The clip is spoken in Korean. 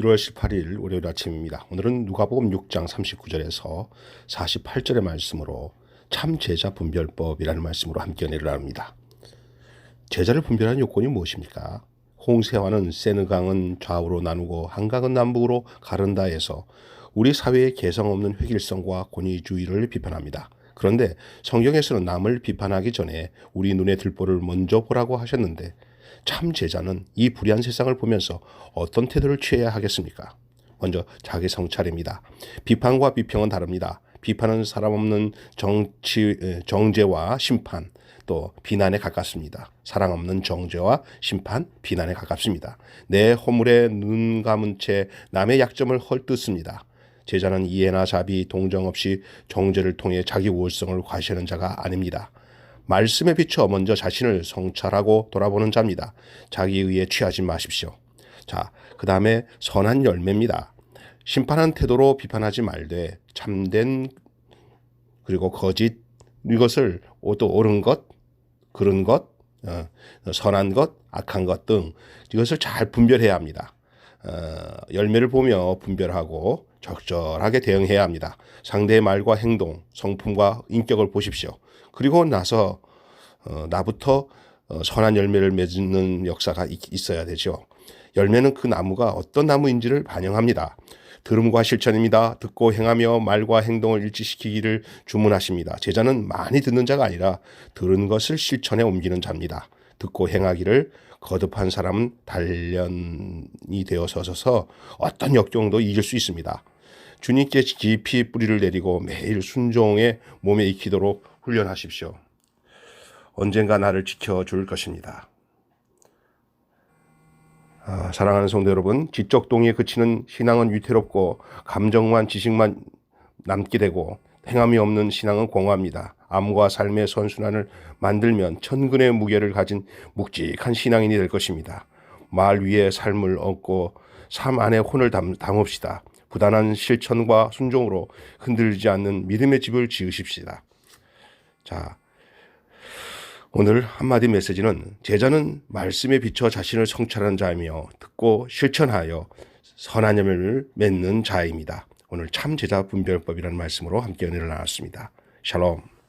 1월 18일 월요일 아침입니다. 오늘은 누가복음 6장 39절에서 48절의 말씀으로 참 제자 분별법이라는 말씀으로 함께 나눕니다. 제자를 분별하는 요건이 무엇입니까? 홍세와는 세느강은 좌우로 나누고 한강은 남북으로 가른다 해서 우리 사회의 개성 없는 획일성과 권위주의를 비판합니다. 그런데 성경에서는 남을 비판하기 전에 우리 눈에 들보를 먼저 보라고 하셨는데 참 제자는 이 불의한 세상을 보면서 어떤 태도를 취해야 하겠습니까? 먼저 자기 성찰입니다. 비판과 비평은 다릅니다. 비판은 사람 없는 정치 에, 정죄와 심판 또 비난에 가깝습니다. 사랑 없는 정죄와 심판, 비난에 가깝습니다. 내 허물에 눈 감은 채 남의 약점을 헐뜯습니다. 제자는 이해나 자비, 동정 없이 정죄를 통해 자기 우월성을 과시하는 자가 아닙니다. 말씀에 비춰 먼저 자신을 성찰하고 돌아보는 자입니다. 자기 의에 취하지 마십시오. 자, 그 다음에 선한 열매입니다. 심판한 태도로 비판하지 말되 참된 그리고 거짓 이것을 또 옳은 것, 그른 것, 어, 선한 것, 악한 것 등 이것을 잘 분별해야 합니다. 어, 열매를 보며 분별하고 적절하게 대응해야 합니다. 상대의 말과 행동, 성품과 인격을 보십시오. 그리고 나서 어, 나부터 어, 선한 열매를 맺는 역사가 있, 있어야 되죠. 열매는 그 나무가 어떤 나무인지를 반영합니다. 들음과 실천입니다. 듣고 행하며 말과 행동을 일치시키기를 주문하십니다. 제자는 많이 듣는 자가 아니라 들은 것을 실천에 옮기는 자입니다. 듣고 행하기를 거듭한 사람은 단련이 되어 서서 어떤 역경도 이길 수 있습니다. 주님께 깊이 뿌리를 내리고 매일 순종에 몸에 익히도록 훈련하십시오. 언젠가 나를 지켜줄 것입니다. 아, 사랑하는 성도 여러분, 지적 동의에 그치는 신앙은 위태롭고 감정만 지식만 남게 되고 행함이 없는 신앙은 공허합니다. 암과 삶의 선순환을 만들면 천근의 무게를 가진 묵직한 신앙인이 될 것입니다. 말 위에 삶을 얻고 삶 안에 혼을 담, 담읍시다. 부단한 실천과 순종으로 흔들리지 않는 믿음의 집을 지으십시다. 자, 오늘 한마디 메시지는 제자는 말씀에 비춰 자신을 성찰하는 자이며 듣고 실천하여 선한 열매를 맺는 자입니다. 오늘 참 제자 분별법이라는 말씀으로 함께 은혜를 나눴습니다. 샬롬.